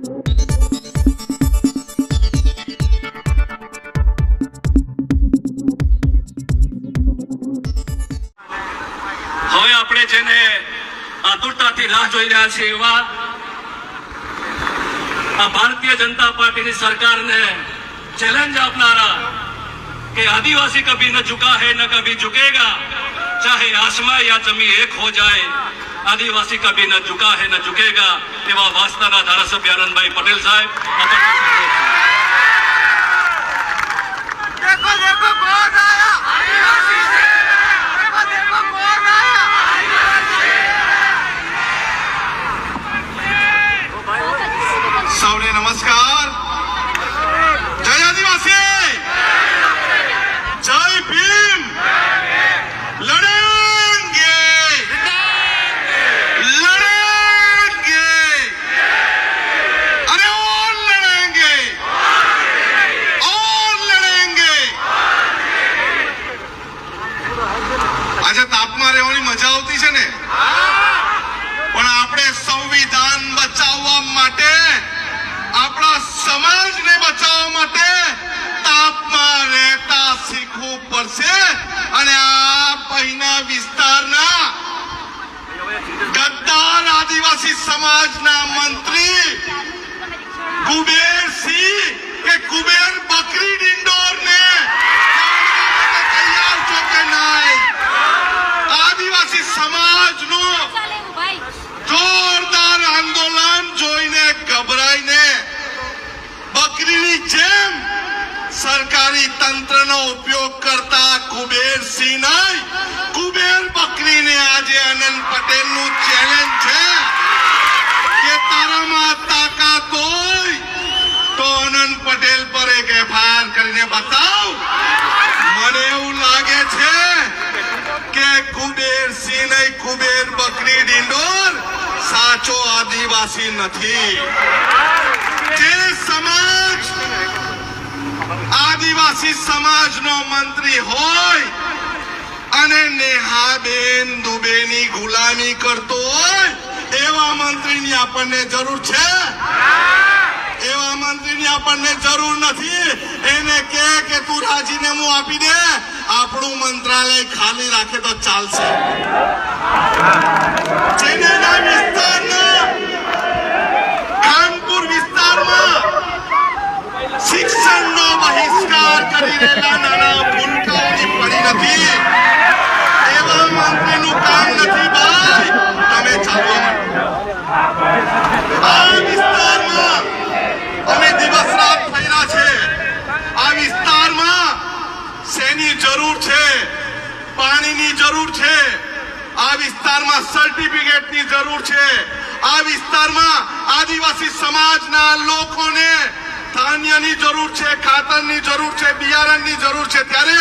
હવે આપણે જેને આતુરતાથી રાહ જોઈ રહ્યા છીએ એવા આ ભારતીય જનતા પાર્ટીની સરકારને ચેલેન્જ આપનારા કે આદિવાસી કભી ન ઝુકા હૈ ન કભી ઝુકેગા, ચાહે આસમા યા જમી એક હો જાય. आदिवासी कभी न झुका है न झुकेगा એવા વાસદાના ધારાસભ્ય આનંદભાઈ પટેલ સાહેબ મજા આવતી છે ને? પણ આપણે સંવિધાન બચાવવા માટે, આપણા સમાજને બચાવવા માટે તાપમાં રહેતા શીખવું પડશે અને આ પહીના વિસ્તારના ગદ્દાર આદિવાસી સમાજના મંત્રી કુબેરસિંહ કે કુબેર બકરી ડિંડોરને તૈયાર છો કે નહીં આદિવાસી સમાજનું જોરદાર આંદોલન જોઈને ગભરાઈને બકરીની જેમ સરકારી તંત્રનો ઉપયોગ કરતા કુબેરસિંહ નહીં. કુબેર બકરીને આજે આનંદ પટેલનું ચેલેન્જ છે કે તારામાં તાકાત હોય તો આનંદ પટેલ પર એક એફઆઈઆર કરીને બતાવ મને એવું લાગે છે કે કુબેર સિંહ નહીં કુબેર, બકરી, ડિંડોર સાચો આદિવાસી નથી. જે સમાજ, આદિવાસી સમાજનો મંત્રી હોય અને નેહાબેન દુબેની ગુલામી કરતો હોય, એવા મંત્રીની આપણને જરૂર છે? એવા મંત્રીની આપણને જરૂર નથી. એને કે કે તું રાજીનામું આપી દે. આપણું મંત્રાલય ખાલી રાખે તો ચાલશે. ચેન્નઈના વિસ્તારના, ખાનપુર કામ નથી, ભાઈ. તમે ચાલવા આ વિસ્તારમાં અમે દિવસ રાત ફર્યા છે આ વિસ્તારમાં શેની જરૂર છે. પાણીની જરૂર છે. આ વિસ્તારમાં સર્ટિફિકેટની જરૂર છે. આ વિસ્તારમાં આદિવાસી સમાજના લોકોને ધાન્યની જરૂર છે, ખાતરની જરૂર છે, બિયારણની જરૂર છે. ત્યારે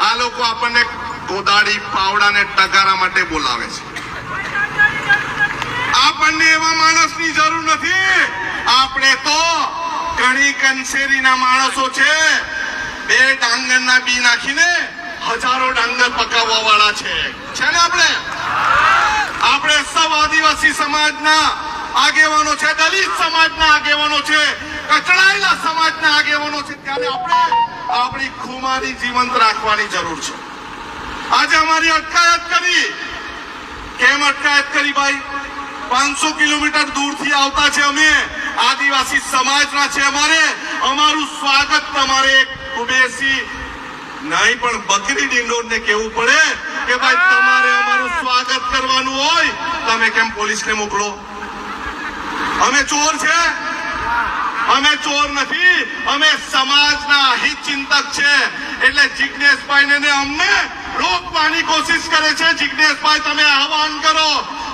આ લોકો આપણને કોદાળી પાવડાને ટગારા માટે બોલાવે છે. આપણને એવા માણસની જરૂર નથી. આપણે તો ઘણી કંસેરીના માણસો છે. બે ડાંગરના બી નાખીને હજારો ડાંગર પકાવવા વાળા છે. છે ને આપણે? આપણે સૌ આદિવાસી સમાજના આગેવાનો છે, દલિત સમાજના આગેવાનો છે, કચડાયેલા સમાજના આગેવાનો છે. ત્યારે આપણે આપણી ખુમારી જીવંત રાખવાની જરૂર છે. આજે અમારી અટકાયત કરી. કેમ અટકાયત કરી ભાઈ? પાંચસો કિલોમીટર દૂરથી આવતા છે અમે. આદિવાસી સમાજના છે અમારે. અમારું સ્વાગત તમારે કુબેસી નહીં પણ બકરી ડિંડોરને કેવું પડે કે ભાઈ તમારે અમારું સ્વાગત કરવાનું હોય, તમે કેમ પોલીસને મોકલો? અમે ચોર છે. અમે ચોર નથી. અમે સમાજના હિત ચિંતક છે. એટલે જિજ્ઞેશભાઈ ને અમને રોકવાની કોશિશ કરે છે. જિજ્ઞેશભાઈ તમે આહવાન કરો.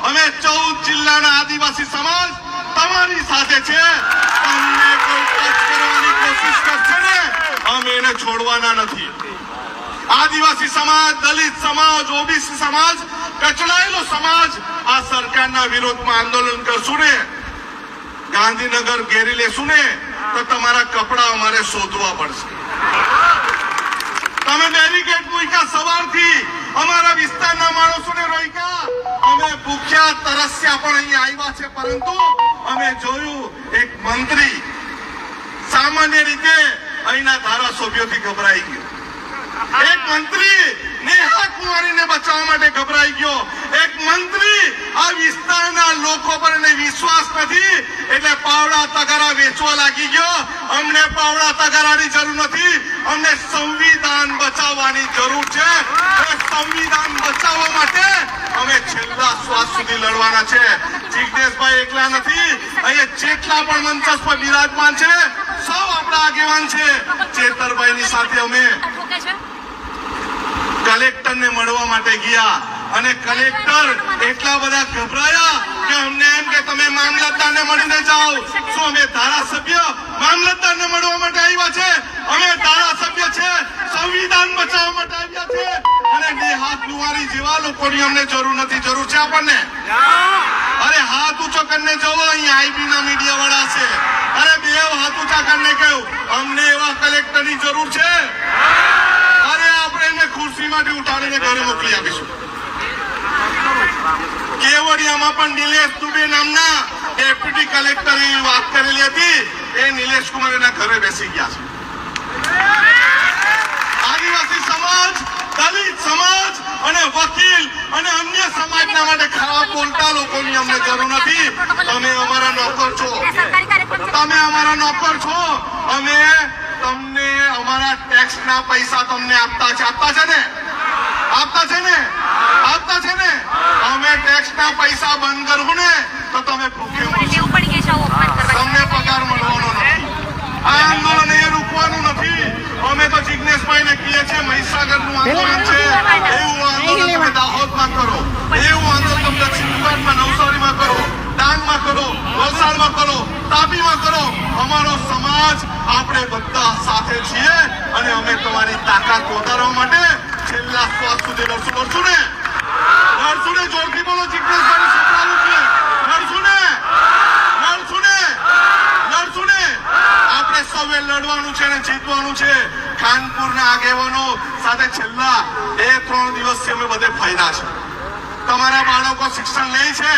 અમે ચૌદ જિલ્લાના આદિવાસી સમાજ તમારી સાથે છે. તમને કોઈ કોશિશ કરશે અમે એને છોડવાના નથી. આદિવાસી સમાજ, દલિત સમાજ, ઓબીસી સમાજ, કચડાયેલો સમાજ આ સરકારના વિરોધમાં આંદોલન કરશું ને? ગાંધીનગર ઘેરી લેશું ને? તો તમારા કપડા અમારે શોધવા પડશે. તમે બેરિકેડ મૂક્યા સવારથી. અમારા વિસ્તારના માણસોને રોક્યા. અમે ભૂખ્યા, તરસ્યા પણ અહીં આવ્યા છે, પરંતુ અમે જોયું એક મંત્રી સામાન્ય રીતે અહીંના ધારાસભ્યોથી ગભરાઈ ગયો. એક મંત્રી નેહા કુમારીને બચાવવા માટે ગભરાઈ ગયો. એક મંત્રી આ વિસ્તારના લોકો પર એને વિશ્વાસ નથી, એટલે પાવડા તગારા વેચવા લાગી ગયો. અમને પાવડા તગારાની જરૂર નથી, અમને સંવિધાન બચાવવાની જરૂર છે. સંવિધાન બચાવવા માટે અમે છેલ્લા શ્વાસ સુધી લડવાના છે. જિજ્ઞેશભાઈ એકલા નથી. અહીંયા જેટલા પણ મંચસ પર બિરાજમાન છે, સૌ આપણા આગેવાન છે. ચેતરભાઈની સાથે અમે કલેક્ટરને મળવા માટે ગયા અને કલેક્ટર એટલા બધા ગભરાયા કે અમને એમ કે તમે મામલતદારને મળીને જાઓ. શું અમે ધારાસભ્ય? મામલતદારને મળવા માટે આવ્યા છે? અમે ધારાસભ્ય છે. સંવિધાન બચાવવા માટે આવ્યા કુંવારી જેવા લોકોની અમને જરૂર નથી જરૂર છે આપણને? અરે હાથ ઊંચો કરીને જવો અહીંયા આઈબી ના મીડિયા વાળા છે. અરે બે હાથ ઊંચા કરીને કહ્યું અમને એવા કલેક્ટરની જરૂર છે. અરે આપણે એને ખુરશીમાંથી ઉઠાડીને ઘરે મોકલી આપીશું. કેવડિયામાં પણ નિલેશ દુબે નામના ડેપ્યુટી કલેક્ટર વાત કરેલી હતી. એ નિલેશ કુમાર એના ઘરે બેસી ગયા છે. આદિવાસી સમાજ દલિત સમાજ અને વકીલ અને અન્ય સમાજના માટે ખરાબ બોલતા લોકોની અમને જરૂર નથી. તમે અમારા નોકર છો. તમે અમારા નોકર છો. અમે તમને અમારા ટેક્સ ના પૈસા તમને આપતા છે. આપતા છે ને? આપતા છે ને? આપતા છે ને? અમે ટેક્સ ના પૈસા બંધ કરવું ને તો તમે ભૂખે તમને પગાર મળવાનો નથી. આ આંદોલન અમે તો જિજ્ઞેશભાઈ ને કહીએ છીએ મહીસાગરનું આંદોલન છે. એવું આંદોલન તમે દાહોદમાં કરો. એવું આંદોલન તમે દક્ષિણ ગુજરાતમાં નવસારીમાં કરો. ડાંગમાં કરો વલસાડમાં કરો તાપીમાં કરો. અમારો સમાજ આપણે બધા સાથે છીએ અને અમે તમારી તાકાત વધારવા માટે છેલ્લા શ્વાસ સુધી લડશું લડશું ને. લડશું ને જોરથી બોલો જિજ્ઞેશભાઈ સંભળાવું છે લડશું ને લડશું ને લડશું ને સૌએ લડવાનું છે ને જીતવાનું છે. ખાનપુરના આગેવાનો સાથે છેલ્લા બે ત્રણ દિવસથી અમે બધે ફાયદા છે. તમારા બાળકો શિક્ષણ લે છે?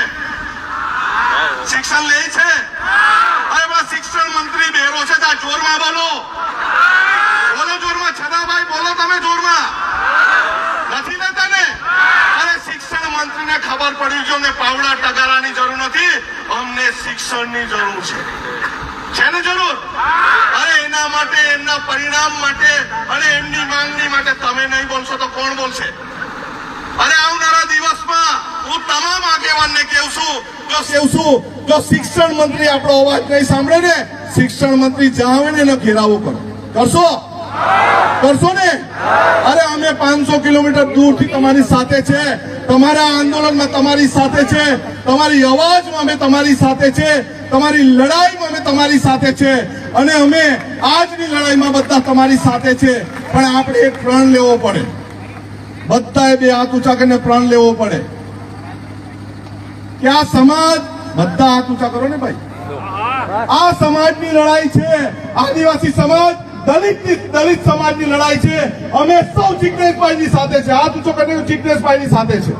શિક્ષણ લે છે? અરે શિક્ષણ મંત્રી બેરો છે ત્યાં જોરમાં બોલો. બોલો જોરમાં છદાભાઈ બોલો તમે જોરમાં. નથી લેતા ને અરે શિક્ષણ મંત્રીને ખબર પડી જો અમને પાવડા ટગારાની જરૂર નથી. અમને શિક્ષણની જરૂર છે. છે ને જરૂર અરે એના માટે એમના પરિણામ માટે અને એમની માંગણી માટે તમે નહીં બોલશો તો કોણ બોલશે? અરે આવનારા દિવસમાં હું તમામ આગેવાનને કહું છું જો કહું છું જો શિક્ષણ મંત્રી આપણો અવાજ નહીં સાંભળે ને શિક્ષણ મંત્રી જાવે ને એનો ઘેરાવો કરો. કરશો? કરશો ને? અરે, અમે પાંચસો કિલોમીટર દૂરથી તમારી સાથે છે. તમારા આંદોલનમાં તમારી સાથે છે. તમારી અવાજમાં અમે તમારી સાથે છે. તમારી લડાઈમાં અમે તમારી સાથે છે. અને અમે આજની લડાઈમાં બધા તમારી સાથે છે. પણ આપણે એક પ્રણ લેવો પડે. બધાએ બે હાથ ઊંચા કરીને પ્રણ લેવો પડે. કે આ સમાજ, બધા હાથ ઊંચા કરો ને ભાઈ? આ સમાજની લડાઈ છે. આદિવાસી સમાજ દલિત દલિત સમાજની લડાઈ છે. અમે સૌ જિજ્ઞેશભાઈની સાથે છે. હાથ ઊંચો કરીને જિજ્ઞેશભાઈની સાથે છે.